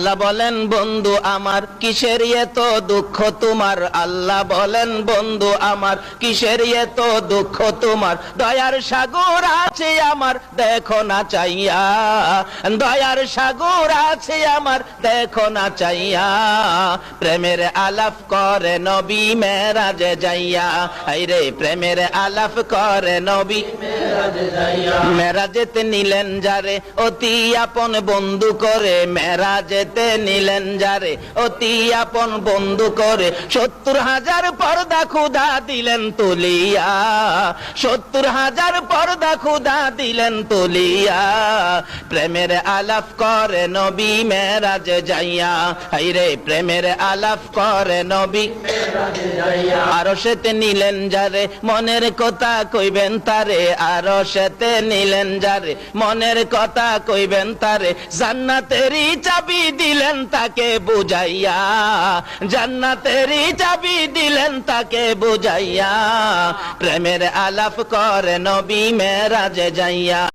আল্লাহ বলেন, বন্ধু আমার, কিসের এত দুঃখ তোমার? আল্লাহ বলেন, বন্ধু আমার, কিসের এত দুঃখ তোমার? দয়ার সাগর আছে আমার, দেখো না চাইয়া। দয়ার সাগর আছে আমার, দেখো না চাইয়া। প্রেমের আলাপ করে নবী মেরাজে যাইয়া। রে প্রেমের আলাপ করে নবী মেরাজেতে নিলেন যারে অতি আপন বন্ধু করে মেরাজেতে নিলেন যারে। অতি আপন বন্ধু করে সত্তর হাজার পর্দা খুদা দিলেন তুলিয়া। সত্তর হাজার পর্দা খুদা দিলেন তুলিয়া। প্রেমের আলাপ করে নবী মেরাজে যাইয়া। হাইরে প্রেমের আলাপ করে নবী আরও সেতে নিলেন যারে। মনের কথা কইবেন তারে, আরও সেতে নিলেন যারে। মনের কথা কইবেন তারে। জান্নাতেরই চাবি দিলেন তাকে বুঝাইয়া জান্নাতেরই চাবি দিলেন তাকে বুঝাইয়া প্রেমের আলাপ করে নবী মেরাজে যাইয়া।